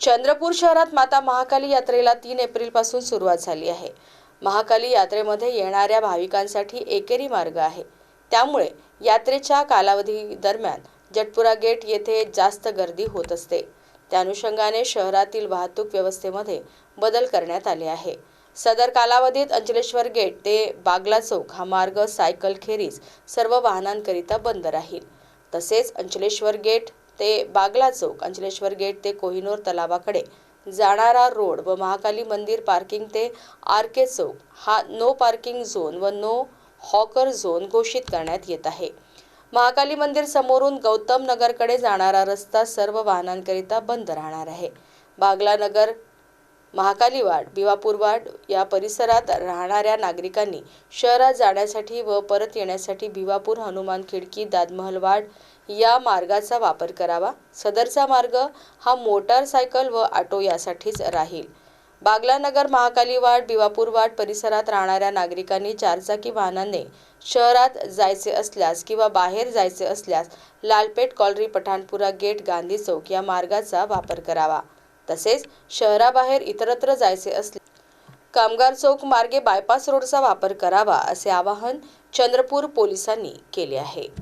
चंद्रपूर शहरात माता महाकाली यात्रेला तीन एप्रिलपासून सुरुवात झाली आहे. महाकाली यात्रेमध्ये येणाऱ्या भाविकांसाठी एकेरी मार्ग आहे. त्यामुळे यात्रेच्या कालावधी दरम्यान जटपुरा गेट येथे जास्त गर्दी होत असते. त्या अनुषंगाने शहरातील वाहतूक व्यवस्थेमध्ये बदल करण्यात आले आहे. सदर कालावधीत अंचलेश्वर गेट ते बागला चौक हा मार्ग सायकल खेरीज सर्व वाहनांकरिता बंद राहील. तसेच अंचलेश्वर गेट ते बागला चौक अंचलेश्वर गेट ते कोहिनूर तलावाकडे. जाणारा रोड व महाकाली मंदिर पार्किंग ते आर के चौक हा नो पार्किंग झोन व नो हॉकर झोन घोषित करण्यात येत आहे. महाकाली मंदिर समोरून गौतम नगरकडे जाणारा रस्ता सर्व वाहनांकरिता बंद राहणार आहे. बागला नगर महाकाली वाड भिवापूर वाड या परिसरात राहणाऱ्या नागरिकांनी शहरात जाण्यासाठी व परत येण्यासाठी भिवापूर हनुमान खिडकी दादमहल वाड या मार्गाचा वापर करावा. सदरचा मार्ग हा मोटारसायकल व ऑटो यासाठीच राहील. बागलानगर महाकाली वाड भिवापूर वाड परिसरात राहणाऱ्या नागरिकांनी चारचाकी वाहनाने शहरात जायचे असल्यास किंवा बाहेर जायचे असल्यास लालपेठ कॉलरी पठाणपुरा गेट गांधी चौक या मार्गाचा वापर करावा. तसेच शहराबाहेर इतरत्र जायचे असले कामगार चौक मार्गे बायपास रोडचा वापर करावा असे आवाहन चंद्रपूर पोलिसांनी केले आहे.